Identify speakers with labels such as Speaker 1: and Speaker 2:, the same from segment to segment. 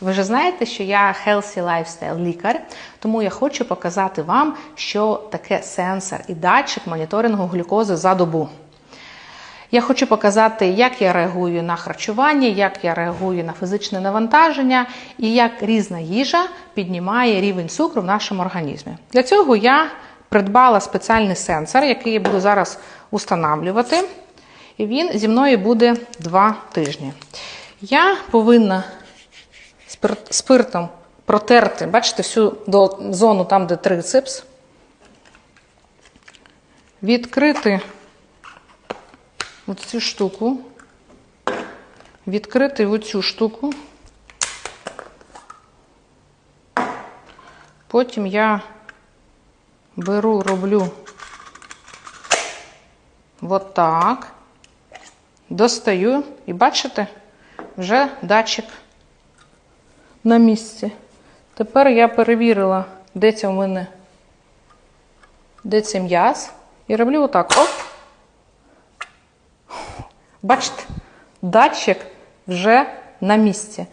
Speaker 1: Ви вже знаєте, що я healthy lifestyle лікар, тому я хочу показати вам, що таке сенсор і датчик моніторингу глюкози за добу. Я хочу показати, як я реагую на харчування, як я реагую на фізичне навантаження і як різна їжа піднімає рівень цукру в нашому організмі. Для цього я придбала спеціальний сенсор, який я буду зараз устанавлювати. І він зі мною буде два тижні. Я повинна спир- спиртом протерти, бачите, всю до- зону там, де трицепс, відкрити оцю штуку, відкрити оцю штуку. Потім я беру, роблю от так, достаю. І бачите, вже датчик на місці. Тепер я перевірила, де це в мене, де це м'яз, і роблю отак. Оп. Бачите, датчик вже на місці.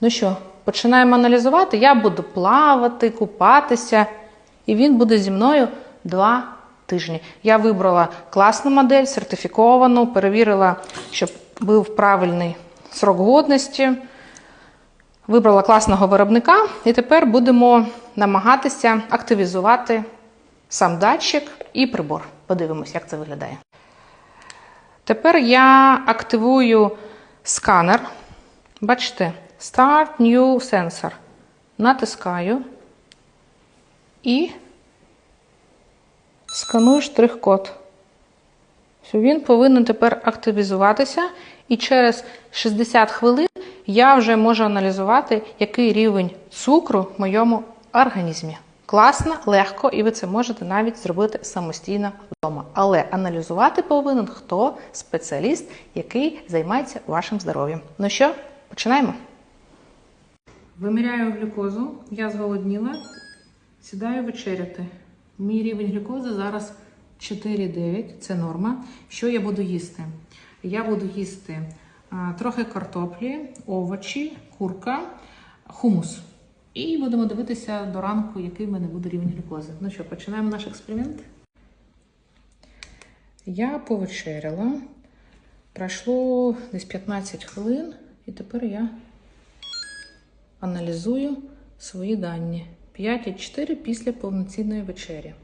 Speaker 1: Ну що, починаємо аналізувати. Я буду плавати, купатися, і він буде зі мною два тижні. Я вибрала класну модель, сертифіковану, перевірила, щоб був правильний срок годності. Вибрала класного виробника, і тепер будемо намагатися активізувати сам датчик і прибор. Подивимось, як це виглядає. Тепер я активую сканер. Бачите, Start New Sensor. Натискаю і сканую штрих-код. Він повинен тепер активізуватися, і через 60 хвилин я вже можу аналізувати, який рівень цукру в моєму організмі. Класно, легко, і ви це можете навіть зробити самостійно вдома. Але аналізувати повинен хто спеціаліст, який займається вашим здоров'ям. Ну що, починаємо? Виміряю глюкозу, я зголодніла, сідаю вечеряти. Мій рівень глюкози зараз 4,9, це норма. Що я буду їсти? Я буду їсти трохи картоплі, овочі, курка, хумус. І будемо дивитися до ранку, який в мене буде рівень глюкози. Ну що, починаємо наш експеримент. Я повечеряла. Пройшло десь 15 хвилин, і тепер я аналізую свої дані. 5,4 після повноцінної вечері.